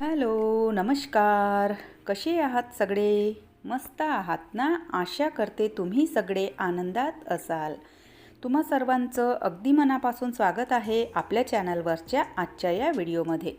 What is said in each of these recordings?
Hello नमस्कार. कसे आहात सगळे? मस्त आहात ना? आशा करते तुम्ही सगळे आनंदात असाल. तुम्हा सर्वांचं अगदी मनापासून स्वागत आहे आपल्या चॅनलवरच्या आजच्या या व्हिडिओमध्ये.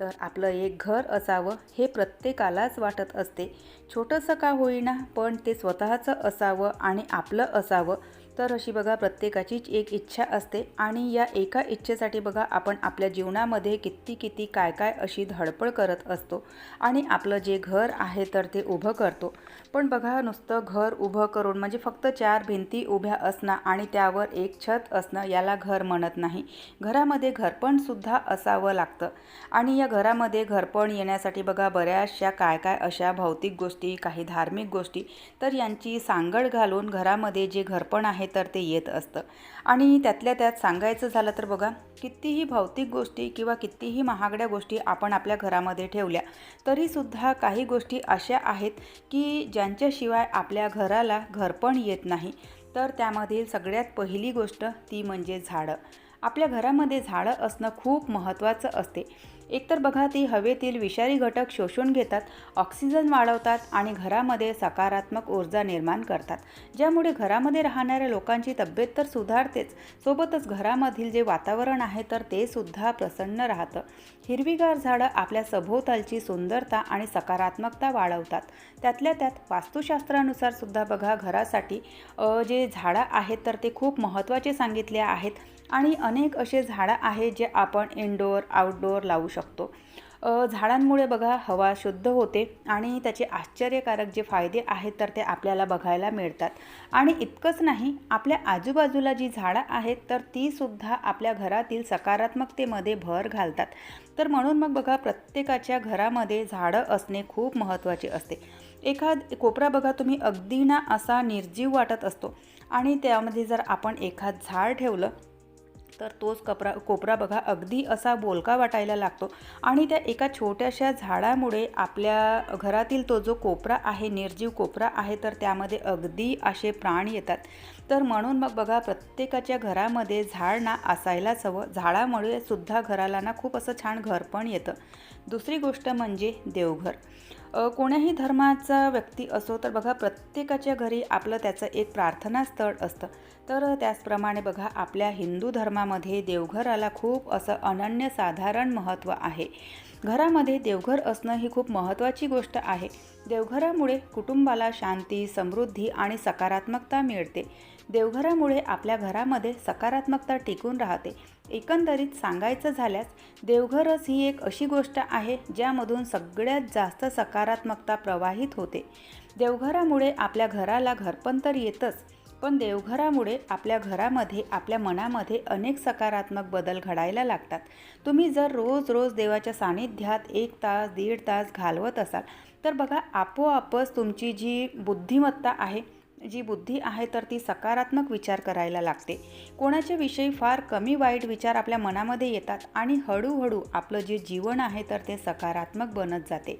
तर आपलं एक घर असावं हे प्रत्येकालाच वाटत असते. छोटंसं का होईना पण ते स्वतःचं असावं आणि आपलं असावं तर अशी बघा प्रत्येकाचीच एक इच्छा असते आणि या एका इच्छेसाठी बघा आपण आपल्या जीवनामध्ये किती किती काय काय अशी धडपड करत असतो आणि आपलं जे घर आहे तर ते उभं करतो. पण बघा नुसतं घर उभं करून म्हणजे फक्त चार भिंती उभ्या असणं आणि त्यावर एक छत असणं याला घर म्हणत नाही. घरामध्ये घरपणसुद्धा असावं लागतं आणि या घरामध्ये घरपण येण्यासाठी बघा बऱ्याचशा काय काय अशा भौतिक गोष्टी काही धार्मिक गोष्टी तर यांची सांगड घालून घरामध्ये जे घरपण आहे तर ते येत असतं. आणि त्यातल्या त्यात सांगायचं झालं तर बघा कितीही भौतिक गोष्टी किंवा कितीही महागड्या गोष्टी आपण आपल्या घरामध्ये ठेवल्या तरीसुद्धा काही गोष्टी अशा आहेत की ज्यांच्याशिवाय आपल्या घराला घरपण येत नाही. तर त्यामधील सगळ्यात पहिली गोष्ट ती म्हणजे झाडं. आपल्या घरामध्ये झाडं असणं खूप महत्त्वाचं असते. एकतर बघा ती हवेतील विषारी घटक शोषून घेतात ऑक्सिजन वाढवतात आणि घरामध्ये सकारात्मक ऊर्जा निर्माण करतात. ज्यामुळे घरामध्ये राहणाऱ्या लोकांची तब्येत तर सुधारतेच सोबतच घरामधील जे वातावरण आहे तर ते सुद्धा प्रसन्न राहतं. हिरवीगार झाडं आपल्या सभोवतालची सुंदरता आणि सकारात्मकता वाढवतात. त्यातल्या त्यात वास्तुशास्त्रानुसार सुद्धा बघा घरासाठी जे झाडं आहेत तर ते खूप महत्त्वाचे सांगितले आहेत आणि अनेक असे झाडं आहेत जे आपण इनडोअर आउटडोअर लावू शकतो. झाडांमुळे बघा हवा शुद्ध होते आणि त्याचे आश्चर्यकारक जे फायदे आहेत तर ते आपल्याला बघायला मिळतात. आणि इतकंच नाही आपल्या आजूबाजूला जी झाडं आहेत तर तीसुद्धा आपल्या घरातील सकारात्मकतेमध्ये भर घालतात. तर म्हणून मग बघा प्रत्येकाच्या घरामध्ये झाडं असणे खूप महत्त्वाचे असते. एखाद कोपरा बघा तुम्ही अगदी ना असा निर्जीव वाटत असतो. आणि त्यामध्ये जर आपण एखाद झाड ठेवलं तर तोच कपरा कोपरा बघा अगदी असा बोलका वाटायला लागतो. आणि त्या एका छोट्याशा झाडामुळे आपल्या घरातील तो जो कोपरा आहे निर्जीव कोपरा आहे तर त्यामध्ये अगदी असे प्राण येतात. तर म्हणून मग बघा प्रत्येकाच्या घरामध्ये झाड ना असायलाच हवं. झाडामुळे सुद्धा घराला ना खूप असं छान घर पण येतं. दुसरी गोष्ट म्हणजे देवघर. कोण्याही धर्माचा व्यक्ती असो तर बघा प्रत्येकाच्या घरी आपलं त्याचं एक प्रार्थना स्थळ असतं. तर त्याचप्रमाणे बघा आपल्या हिंदू धर्मामध्ये देवघराला खूप असं अनन्यसाधारण महत्त्व आहे. घरामध्ये देवघर असणं ही खूप महत्त्वाची गोष्ट आहे. देवघरामुळे कुटुंबाला शांती समृद्धी आणि सकारात्मकता मिळते. देवघरामुळे आपल्या घरामध्ये सकारात्मकता टिकून राहते. एकंदरीत सांगायचं झाल्यास देवघरच ही एक अशी गोष्ट आहे ज्यामधून सगळ्यात जास्त सकारात्मकता प्रवाहित होते. देवघरामुळे आपल्या घराला घरपंतर येतच पण देवघरामुळे आपल्या घरामध्ये आपल्या मनामध्ये अनेक सकारात्मक बदल घडायला लागतात. तुम्ही जर रोज रोज देवाच्या सानिध्यात एक तास दीड तास घालवत असाल तर बघा आपोआपच तुमची जी बुद्धिमत्ता आहे जी बुद्धी आहे तर ती सकारात्मक विचार करायला लागते. कोणाच्या विषयी फार कमी वाईट विचार आपल्या मनामध्ये येतात आणि हळूहळू आपलं जे जीवन आहे तर ते सकारात्मक बनत जाते.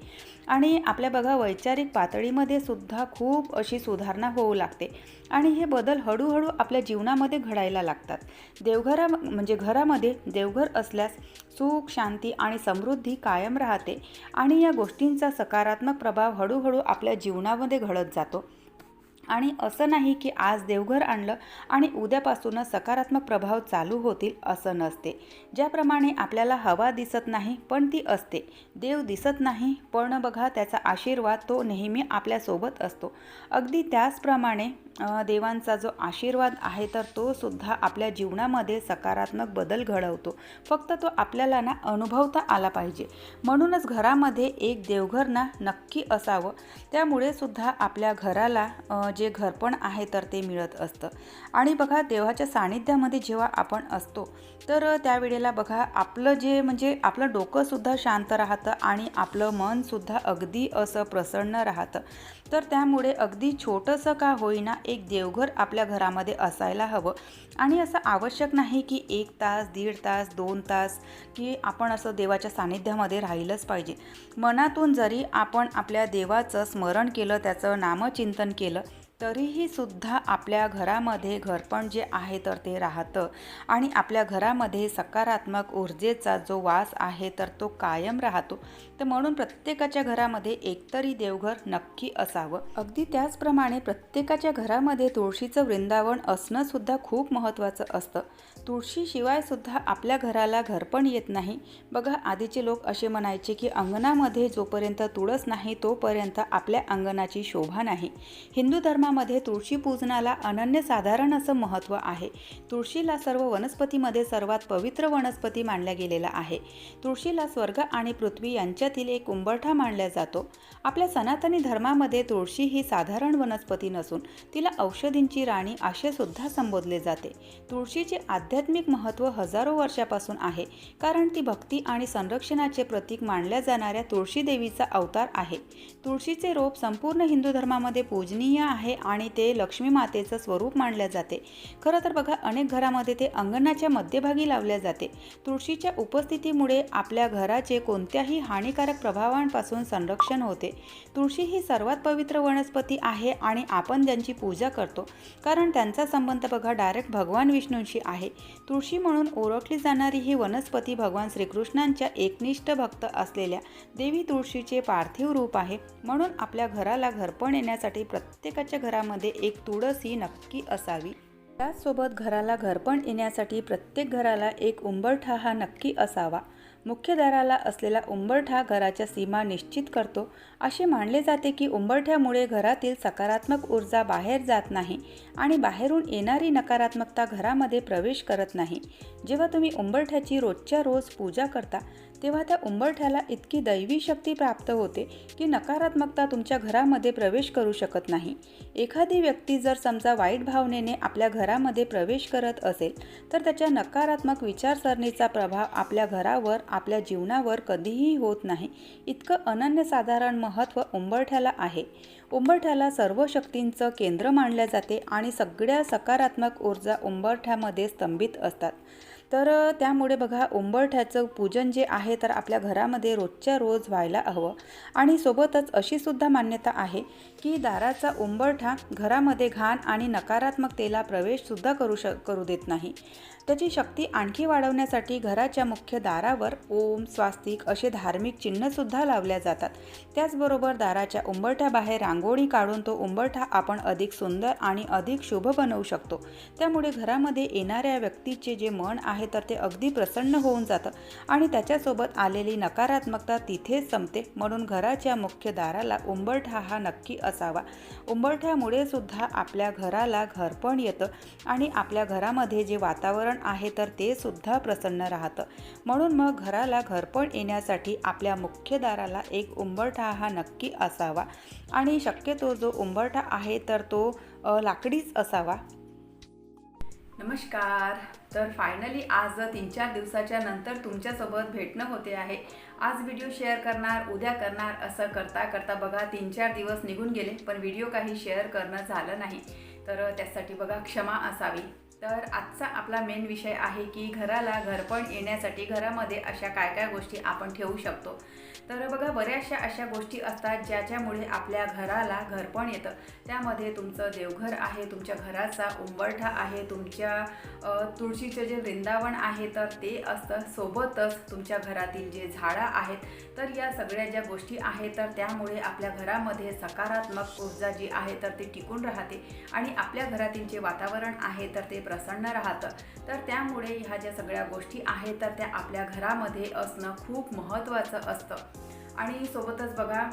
आणि आपल्या बघा वैचारिक पातळीमध्ये सुद्धा खूप अशी सुधारणा होऊ लागते. आणि हे बदल हळूहळू आपल्या जीवनामध्ये घडायला लागतात. देवघरा म्हणजे घरामध्ये देवघर असल्यास सुख शांती आणि समृद्धी कायम राहते आणि या गोष्टींचा सकारात्मक प्रभाव हळूहळू आपल्या जीवनामध्ये घडत जातो. आणि असं नाही की आज देवघर आणलं आणि उद्यापासूनच सकारात्मक प्रभाव चालू होतील असं नसते. ज्याप्रमाणे आपल्याला हवा दिसत नाही पण ती असते. देव दिसत नाही पण बघा त्याचा आशीर्वाद तो नेहमी आपल्यासोबत असतो. अगदी त्याचप्रमाणे देवांचा जो आशीर्वाद आहे तर तो सुद्धा आपल्या जीवनामध्ये सकारात्मक बदल घडवतो. फक्त तो आपल्याला ना अनुभवता आला पाहिजे. म्हणूनच घरामध्ये एक देवघर ना नक्की असावं. त्यामुळे सुद्धा आपल्या घराला जे घरपण आहे तर ते मिळत असतं. आणि बघा देवाच्या सानिध्यामध्ये जेव्हा आपण असतो तर त्यावेळेला बघा आपलं जे म्हणजे आपलं डोकंसुद्धा शांत राहतं आणि आपलं मनसुद्धा अगदी असं प्रसन्न राहतं. तर त्यामुळे अगदी छोटंसं का होईना एक देवघर आपल्या घरामध्ये असायला हवं. आणि असं आवश्यक नाही की एक तास दीड तास दोन तास की आपण असं देवाच्या सानिध्यामध्ये राहिलंच पाहिजे. मनातून जरी आपण आपल्या देवाचं स्मरण केलं त्याचं नामचिंतन केलं तरीही सुद्धा आपल्या घरामध्ये घरपण जे आहे तर ते राहतं. आणि आपल्या घरामध्ये सकारात्मक ऊर्जेचा जो वास आहे तर तो कायम राहतो. तर म्हणून प्रत्येकाच्या घरामध्ये एकतरी देवघर नक्की असावं. अगदी त्याचप्रमाणे प्रत्येकाच्या घरामध्ये तुळशीचं वृंदावन असणंसुद्धा खूप महत्त्वाचं असतं. तुळशीशिवायसुद्धा आपल्या घराला घरपण येत नाही. बघा आधीचे लोक असे म्हणायचे की अंगणामध्ये जोपर्यंत तुळस नाही तोपर्यंत आपल्या अंगणाची शोभा नाही. हिंदू धर्मा धर्मामध्ये तुळशी पूजनाला अनन्यसाधारण असं महत्त्व आहे. तुळशीला सर्व वनस्पतीमध्ये सर्वात पवित्र वनस्पती मानल्या गेलेला आहे. तुळशीला स्वर्ग आणि पृथ्वी यांच्यातील एक उंबरठा मानला जातो. आपल्या सनातनी धर्मामध्ये तुळशी ही साधारण वनस्पती नसून तिला औषधींची राणी असे सुद्धा संबोधले जाते. तुळशीचे आध्यात्मिक महत्त्व हजारो वर्षापासून आहे कारण ती भक्ती आणि संरक्षणाचे प्रतीक मानल्या जाणाऱ्या तुळशी देवीचा अवतार आहे. तुळशीचे रोप संपूर्ण हिंदू धर्मामध्ये पूजनीय आहे आणि ते लक्ष्मी मातेचं स्वरूप मानले जाते. खरं तर बघा अनेक घरामध्ये ते अंगणाच्या मध्यभागी लावले जाते. तुळशीच्या उपस्थितीमुळे आपल्या घराचे कोणत्याही हानिकारक प्रभावांपासून संरक्षण होते. तुळशी ही सर्वात पवित्र वनस्पती आहे आणि आपण त्यांची पूजा करतो. कारण त्यांचा संबंध बघा डायरेक्ट भगवान विष्णूंशी आहे. तुळशी म्हणून ओळखली जाणारी ही वनस्पती भगवान श्रीकृष्णांच्या एकनिष्ठ भक्त असलेल्या देवी तुळशीचे पार्थिव रूप आहे. म्हणून आपल्या घराला घरपण येण्यासाठी प्रत्येकाच्या घरामध्ये एक तुळस ही नक्की असावी. त्याचसोबत घराला घरपण येण्यासाठी प्रत्येक घराला एक उंबरठा हा नक्की असावा. मुख्य दाराला असलेला उंबरठा घराच्या सीमा निश्चित करतो. असे मानले जाते की उंबरठ्यामुळे घरातील सकारात्मक ऊर्जा बाहेर जात नाही आणि बाहेरून येणारी नकारात्मकता घरामध्ये प्रवेश करत नाही. जेव्हा तुम्ही उंबरठ्याची रोजच्या रोज पूजा करता तेव्हा त्या उंबरठ्याला इतकी दैवी शक्ती प्राप्त होते की नकारात्मकता तुमच्या घरामध्ये प्रवेश करू शकत नाही. एखादी व्यक्ती जर समजा वाईट भावनेने आपल्या घरामध्ये प्रवेश करत असेल तर त्याच्या नकारात्मक विचारसरणीचा प्रभाव आपल्या घरावर आपल्या जीवनावर कधीही होत नाही. इतकं अनन्यसाधारण महत्त्व उंबरठ्याला आहे. उंबरठ्याला सर्व शक्तींचं केंद्र मानले जाते आणि सगळ्या सकारात्मक ऊर्जा उंबरठ्यामध्ये स्तंभित असतात. तर त्यामुळे बघा उंबरठ्याचं पूजन जे आहे तर आपल्या घरामध्ये रोजच्या रोज व्हायला हवं. आणि सोबतच अशी सुद्धा मान्यता आहे की दाराचा उंबरठा घरामध्ये घाण आणि नकारात्मकतेला प्रवेशसुद्धा करू श करू देत नाही. त्याची शक्ती आणखी वाढवण्यासाठी घराच्या मुख्य दारावर ओम स्वास्तिक असे धार्मिक चिन्हसुद्धा लावल्या जातात. त्याचबरोबर दाराच्या उंबरठ्याबाहेर रांगोळी काढून तो उंबरठा आपण अधिक सुंदर आणि अधिक शुभ बनवू शकतो. त्यामुळे घरामध्ये येणाऱ्या व्यक्तीचे जे मन आहे तर ते अगदी प्रसन्न होऊन जातं आणि त्याच्यासोबत आलेली नकारात्मकता तिथेच संपते. म्हणून घराच्या मुख्य दाराला उंबरठा हा नक्की असावा. उंबरठ्यामुळे सुद्धा आपल्या घराला घरपण येतं आणि आपल्या घरामध्ये जे वातावरण आहे तर ते सुद्धा प्रसन्न राहतं. म्हणून मग घराला घरपण येण्यासाठी आपल्या मुख्य दाराला एक उंबरठा हा नक्की असावा. आणि शक्यतो जो उंबरठा आहे तर तो लाकडीच असावा. नमस्कार. तर फायनली आज तीन चार दिवसाच्या नंतर तुमच्यासोबत भेटणं होते आहे. आज व्हिडिओ शेअर करणार उद्या करणार असं करता करता बघा तीन चार दिवस निघून गेले पण व्हिडिओ काही शेअर करणं झालं नाही. तर त्यासाठी बघा क्षमा असावी. तर आजचा आपला मेन विषय आहे की घराला घरपण येण्यासाठी घरामध्ये अशा काय काय गोष्टी आपण ठेवू शकतो. तर बघा बऱ्याचशा अशा गोष्टी असतात ज्याच्यामुळे आपल्या घराला घरपण येतं. त्यामध्ये तुमचं देवघर आहे तुमच्या घराचा उंबरठा आहे तुमच्या तुळशीचं जे वृंदावन आहे तर ते असतं. सोबतच तुमच्या घरातील जे झाडं आहेत तर या सगळ्या ज्या गोष्टी आहेत तर त्यामुळे आपल्या घरामध्ये सकारात्मक ऊर्जा जी आहे तर ती टिकून राहते. आणि आपल्या घरातील जे वातावरण आहे तर ते प्रसन्न राहतं. तर त्यामुळे ह्या ज्या सगळ्या गोष्टी आहेत तर त्या आपल्या घरामध्ये असणं खूप महत्त्वाचं असतं. आणि सोबतच बघा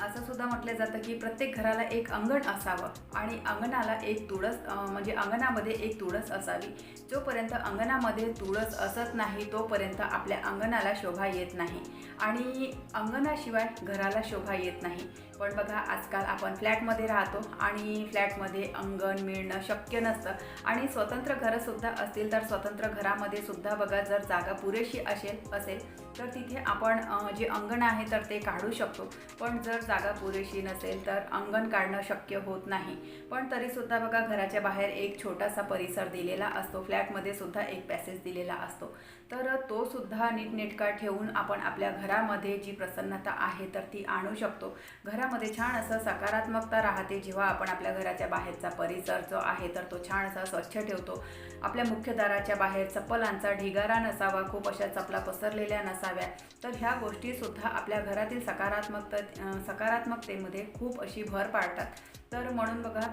असं सुद्धा म्हटलं जातं की प्रत्येक घराला एक अंगण असावं आणि अंगणाला एक तुळस म्हणजे अंगणामध्ये एक तुळस असावी. जोपर्यंत अंगणामध्ये तुळस असत नाही तोपर्यंत आपल्या अंगणाला शोभा येत नाही आणि अंगणाशिवाय घराला शोभा येत नाही. पण बघा आजकाल आपण फ्लॅटमध्ये राहतो आणि फ्लॅटमध्ये अंगण मिळणं शक्य नसतं आणि स्वतंत्र घरंसुद्धा असतील तर स्वतंत्र घरामध्ये सुद्धा बघा जर जागा पुरेशी असेल असेल तर तिथे आपण जे अंगण आहे तर ते काढू शकतो. पण जर जागा पुरेशी नसेल तर अंगण काढणं शक्य होत नाही. पण तरीसुद्धा बघा घराच्या बाहेर एक छोटासा परिसर दिलेला असतो. फ्लॅटमध्ये सुद्धा एक पॅसेज दिलेला असतो. तर तो सुद्धा नीटनेटका ठेवून आपण आपल्या घरामध्ये जी प्रसन्नता आहे तर ती आणू शकतो. घरामध्ये छान असं सकारात्मकता राहते जेव्हा आपण आपल्या घराच्या बाहेरचा परिसर जो आहे तर तो छान असा स्वच्छ ठेवतो. आपल्या मुख्य दाराच्या बाहेर चप्पलांचा ढिगारा नसावा खूप अशा चपला पसरलेल्या नसाव्या. तर ह्या गोष्टीसुद्धा आपल्या घरातील सकारात्मकता सकारात्मकतेमध्ये खूप अशी भर पाडतात. तर म्हणून बघा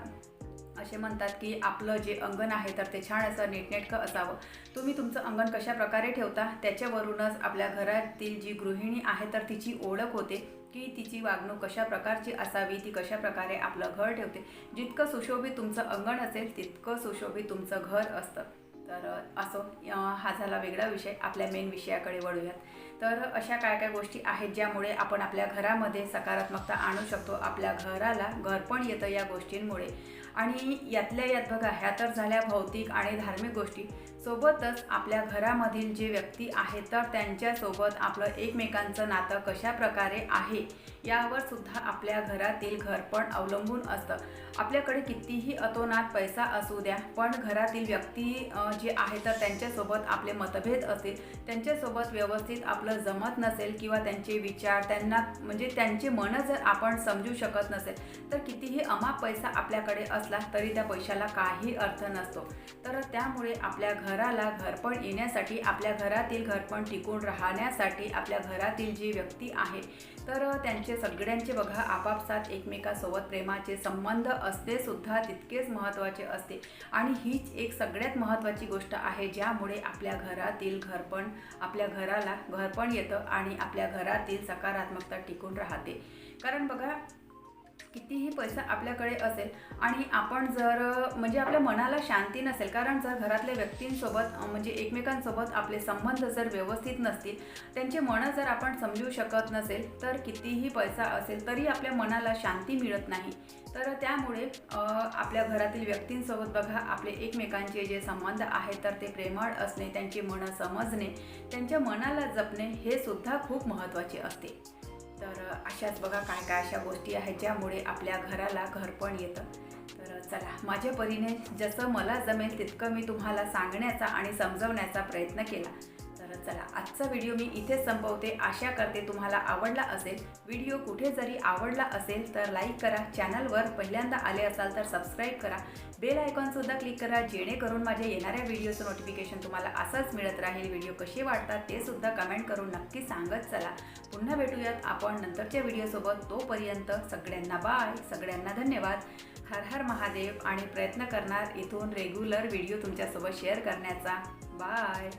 असे म्हणतात की आपलं जे अंगण आहे तर ते छान असं नीटनेटकं असावं. तुम्ही तुमचं अंगण कशा प्रकारे ठेवता त्याच्यावरूनच आपल्या घरातील जी गृहिणी आहे तर तिची ओळख होते की तिची वागणूक कशा प्रकारची असावी ती कशा प्रकारे आपलं घर ठेवते. जितकं सुशोभित तुमचं अंगण असेल तितकं सुशोभित तुमचं घर असतं. तर असो हा झाला वेगळा विषय. आपल्या मेन विषयाकडे वळूयात. तर अशा काय काय गोष्टी आहेत ज्यामुळे आपण आपल्या घरामध्ये सकारात्मकता आणू शकतो. आपल्या घराला घरपण येतं या गोष्टींमुळे. आणि यातल्या यात बघा ह्या तर झाल्या भौतिक आणि धार्मिक गोष्टी. सोबतच आपल्या घरामधील जे व्यक्ती आहेत तर त्यांच्यासोबत आपलं एकमेकांचं नातं कशा प्रकारे आहे यावर सुद्धा आपल्या घरातील घरपण अवलंबून असतं. आपल्याकडे कितीही अतोनात पैसा असू द्या पण घरातील व्यक्ती जे आहे तर त्यांच्यासोबत आपले मतभेद असतील त्यांच्यासोबत व्यवस्थित आपलं जमत नसेल किंवा त्यांचे विचार त्यांना म्हणजे त्यांचे मनं जर आपण समजू शकत नसेल तर कितीही अमाप पैसा आपल्याकडे असला तरी त्या पैशाला काही अर्थ नसतो. तर त्यामुळे आपल्या घर घराला घरपण येण्यासाठी आपल्या घरातील घरपण टिकून राहण्यासाठी आपल्या घरातील जी व्यक्ती आहे तर त्यांचे सगळ्यांचे बघा आपापसात एकमेकासोबत प्रेमाचे संबंध असणे सुद्धा तितकेच महत्त्वाचे असते. आणि हीच एक सगळ्यात महत्त्वाची गोष्ट आहे ज्यामुळे आपल्या घरातील घरपण आपल्या घराला घरपण येतं आणि आपल्या घरातील सकारात्मकता टिकून राहते. कारण बघा कितीही पैसा आपल्याकडे असेल आणि आपण जर म्हणजे आपल्या मनाला शांती नसेल कारण जर घरातल्या व्यक्तींसोबत म्हणजे एकमेकांसोबत आपले संबंध जर व्यवस्थित नसतील त्यांचे मनं जर आपण समजू शकत नसेल तर कितीही पैसा असेल तरी आपल्या मनाला शांती मिळत नाही. तर त्यामुळे आपल्या घरातील व्यक्तींसोबत बघा आपले एकमेकांचे जे संबंध आहेत तर ते प्रेमळ असणे त्यांची मनं समजणे त्यांच्या मनाला जपणे हे सुद्धा खूप महत्त्वाचे असते. तर अशाच बघा काय काय अशा गोष्टी आहेत ज्यामुळे आपल्या घराला घरपण येतं. तर चला माझ्या परीने जसं मला जमेल तितकं मी तुम्हाला सांगण्याचा आणि समजवण्याचा प्रयत्न केला. चला आजचा व्हिडिओ मी इथेच संपवते. आशा करते तुम्हाला आवडला असेल. व्हिडिओ कुठे जरी आवडला असेल तर लाईक करा. चॅनलवर पहिल्यांदा आले असाल तर सबस्क्राईब करा. बेल आयकॉनसुद्धा क्लिक करा जेणेकरून माझ्या येणाऱ्या व्हिडिओचं नोटिफिकेशन तुम्हाला असंच मिळत राहील. व्हिडिओ कसे वाटतात ते सुद्धा कमेंट करून नक्की सांगत चला. पुन्हा भेटूयात आपण नंतरच्या व्हिडिओसोबत तोपर्यंत सगळ्यांना बाय सगळ्यांना धन्यवाद. हर हर महादेव आणि प्रयत्न करणार इथून रेग्युलर व्हिडिओ तुमच्यासोबत शेअर करण्याचा. बाय